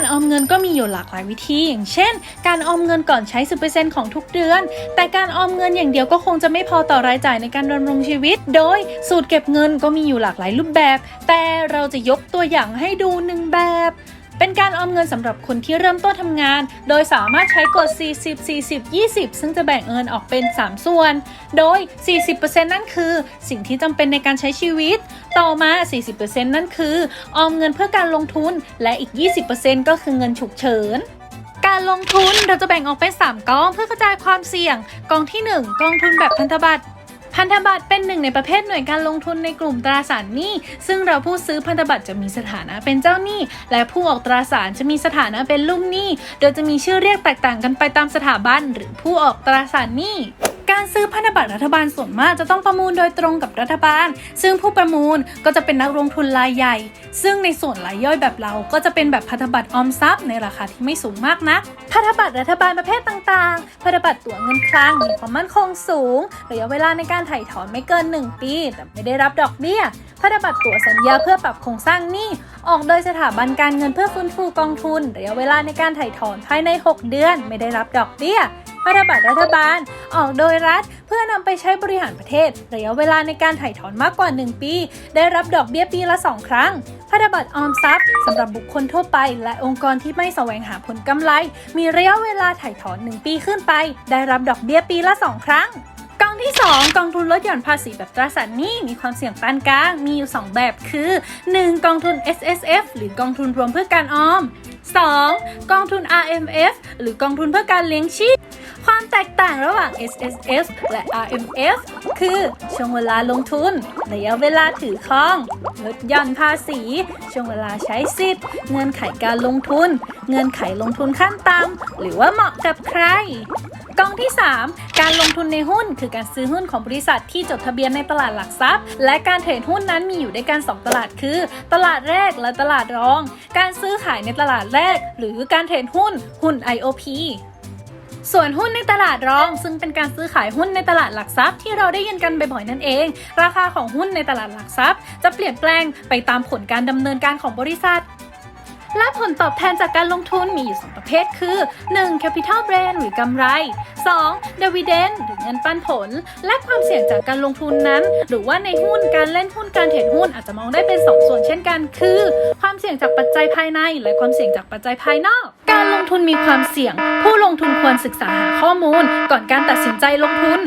การออมเงินก็มีอยู่หลากหลายวิธี อย่างเช่น การออมเงินก่อนใช้ 10%ของทุกเดือน แต่การออมเงินอย่างเดียวก็คงจะไม่พอต่อรายจ่ายในการดำรงชีวิต โดยสูตรเก็บเงินก็มีอยู่หลากหลายรูปแบบ แต่เราจะยกตัวอย่างให้ดูหนึ่งแบบ เป็นการออมเงินสำหรับคนที่เริ่มต้นทำงาน โดยสามารถใช้กฎ 40 40 20 ซึ่งจะแบ่งเงินออกเป็น 3 ส่วน โดย 40%นั่นคือสิ่งที่จำเป็นในการใช้ชีวิต ต่อมา 40%นั่นคือออมเงินเพื่อการลงทุน และอีก 20%ก็คือเงินฉุกเฉินการลงทุนเราจะแบ่งออกเป็น 3กองเพื่อกระจายความเสี่ยง กองที่ 1 กองทุนแบบพันธบัตร พันธบัตรเป็นหนึ่งในประเภทหน่วยการลงทุนในกลุ่มตราสารหนี้ ซึ่งเราผู้ซื้อพันธบัตรจะมีสถานะเป็นเจ้าหนี้ และผู้ออกตราสารจะมีสถานะเป็นลูกหนี้ โดยจะมีชื่อเรียกแตกต่างกันไปตามสถาบันหรือผู้ออกตราสารหนี้ การซื้อพันธบัตรรัฐบาลส่วนมากจะต้องประมูลโดยตรงกับรัฐบาล ซึ่งผู้ประมูลก็จะเป็นนักลงทุนรายใหญ่ ซึ่งในส่วนรายย่อยแบบเราก็จะเป็นแบบพันธบัตรออมทรัพย์ในราคาที่ไม่สูงมากนักพันธบัตรรัฐบาลประเภทต่างๆพันธบัตรตั๋วเงินคลังมีความมั่นคงสูงระยะเวลาในการถ่ายถอนไม่เกิน 1 ปี แต่ไม่ได้รับดอกเบี้ยพันธบัตรตั๋วสัญญาเพื่อปรับโครงสร้างหนี้ออกโดยสถาบันการเงินเพื่อฟื้นฟูกองทุน ระยะเวลาในการถ่ายถอนภายใน 6 เดือน ไม่ได้รับดอกเบี้ย พันธบัตรรัฐบาล ออกโดยรัฐ เพื่อนำไปใช้บริหารประเทศ ระยะเวลาในการถ่ายถอนมากกว่า 1 ปี ได้รับดอกเบี้ยปีละ 2 ครั้งพันธบัตรออมทรัพย์สำหรับบุคคลทั่วไป และองค์กรที่ไม่แสวงหาผลกำไร มีระยะเวลาถ่ายถอน 1 ปีขึ้นไป ได้รับดอกเบี้ยปีละ 2 ครั้งกองที่ 2 กองทุนลดหย่อนภาษีแบบตราสารหนี้มีความเสี่ยงปานกลางมีอยู่ 2 แบบคือ 1. กองทุน S S F หรือกองทุนรวมเพื่อการออม 2. กองทุน R M F หรือกองทุนเพื่อการเลี้ยงชีพ ความแตกต่างระหว่าง S S F และ R M F คือช่วงเวลาลงทุน ระยะเวลาถือครอง ลดหย่อนภาษี ช่วงเวลาใช้สิทธิ์ เงื่อนไขการลงทุน เงื่อนไขลงทุนขั้นต่ำหรือว่าเหมาะกับใครกองที่ 3 การลงทุนในหุ้น คือการซื้อหุ้นของบริษัทที่จดทะเบียนในตลาดหลักทรัพย์ และการเทรดหุ้นนั้นมีอยู่ด้วยกัน 2 ตลาดคือ ตลาดแรกและตลาดรอง การซื้อขายในตลาดแรก หรือการเทรดหุ้นหุ้น IOP ส่วนหุ้นในตลาดรอง ซึ่งเป็นการซื้อขายหุ้นในตลาดหลักทรัพย์ที่เราได้ยินกันบ่อยๆนั่นเอง ราคาของหุ้นในตลาดหลักทรัพย์ จะเปลี่ยนแปลงไปตามผลการดำเนินการของบริษัทและผลตอบแทนจากการลงทุนมีอยู่ 2 ประเภทคือ 1. Capital Gain หรือกำไร 2. Dividend หรือเงินปันผล และความเสี่ยงจากการลงทุนนั้น หรือว่าในหุ้นการเล่นหุ้นการเทรดหุ้นอาจจะมองได้เป็น 2 ส่วนเช่นกัน คือ ความเสี่ยงจากปัจจัยภายใน และความเสี่ยงจากปัจจัยภายนอกการ งทุนมีความเสี่ยง ผู้ลงทุนควรศึกษาหาข้อมูลก่อนการตัดสินใจลงทุน